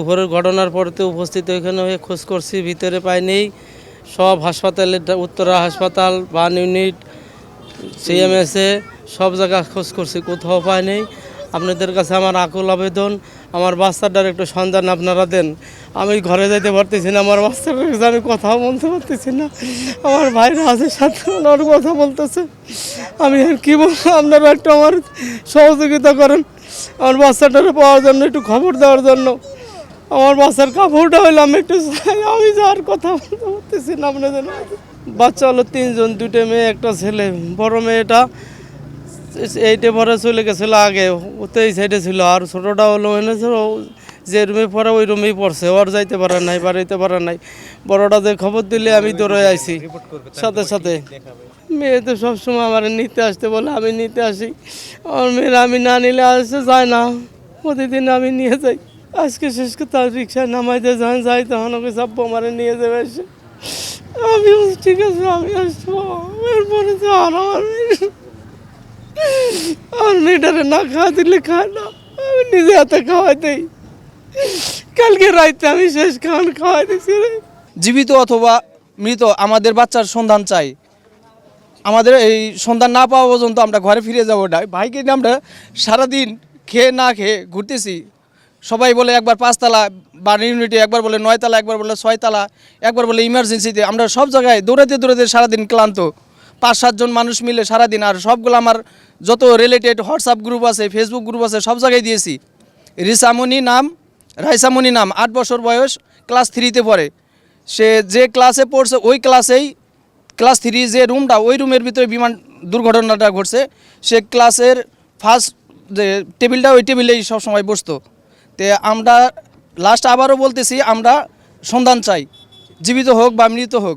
দুপুরের ঘটনার পরতে উপস্থিত ওইখানে হয়ে খোঁজ করছি ভিতরে পাইনি সব হাসপাতালে উত্তরা হাসপাতাল, বান ইউনিট সিএমএসে সব জায়গা খোঁজ করছি কোথাও পাইনি আপনাদের কাছে আমার আকুল আবেদন, আমার বাচ্চাটার একটু সন্ধান আপনারা দেন। আমি ঘরে যেতে পারতেছি না, আমার বাচ্চাটার কাছে আমি কথাও বলতে পারতেছি না। আমার ভাইরা আছে, সাথে ওনার কথা বলতেছে। আমি আর কী বলব, আপনারা একটু আমার সহযোগিতা করেন। আমার বাচ্চাটারে পাওয়ার জন্য, একটু খবর দেওয়ার জন্য। আমার বাচ্চার কাপড়টা হইলাম একটু চাই, আমি যার কথা বলতে পারতেছি না আপনাদের বাচ্চা হলো তিনজন দুটো মেয়ে একটা ছেলে। বড় মেয়েটা এইটে পরে চলে গেছিল আগে ওতে এই সাইডে ছিল। আর ছোটোটা হলো এনেছে ও যে রুমে পড়ে ওই রুমেই পড়ছে। ওর যাইতে পারে নাই বাড়িতে পারে নাই। বড়টা যে খবর দিলে আমি দৌড়ে আইছি। সাথে সাথে। মেয়ে তো সবসময় আমার নিতে আসতে বলে আমি নিতে আসি। আমার মেয়েরা আমি না নিলে আসতে যায় না। প্রতিদিন আমি নিয়ে যাই। আজকে শেষ কথা রিক্সায় নামাইতে যান যাই তখন ওকে চাপ্পু আমার নিয়ে যাবে এসে। আমি ঠিক আছে, আমি আসব। এরপরে তো আর আমার মেয়েটারে না খাওয়া দিলে খায় না। আমি নিজে হাতে খাওয়াই দেই। কালকে রাইতে আমি শেষ খাওয়ান খাওয়াই দিছি জীবিত অথবা মৃত আমাদের বাচ্চার সন্ধান চাই। আমাদের এই সন্ধান না পাওয়া পর্যন্ত আমরা ঘরে ফিরে যাব না। ভাইকে আমরা সারাদিন খেয়ে না খেয়ে ঘুরতেছি। সবাই বলে একবার পাঁচতলা বা ইউনিটে একবার বলে নয়তলা, একবার বলে ছয়তলা, একবার বলে ইমার্জেন্সিতে আমরা সব জায়গায় দৌড়াতে দৌড়াতে সারাদিন ক্লান্ত। পাঁচ সাতজন মানুষ মিলে সারাদিন, আর সবগুলো আমার যত রিলেটেড হোয়াটসঅ্যাপ গ্রুপ আছে ফেসবুক গ্রুপ আছে, সব জায়গায় দিয়েছি। রিসামণি নাম রাইসামণি নাম, আট বছর বয়স ক্লাস থ্রিতে পড়ে। সে যে ক্লাসে পড়ছে, ওই ক্লাসেই ক্লাস থ্রি যে রুমটা ওই রুমের ভিতরে বিমান দুর্ঘটনাটা ঘটছে। সে ক্লাসের ফার্স্ট যে টেবিলটা ওই টেবিলেই সবসময় বসতো। তে আমরা লাস্ট আবারও বলতেছি আমরা সন্ধান চাই। জীবিত হোক বা মৃত হোক।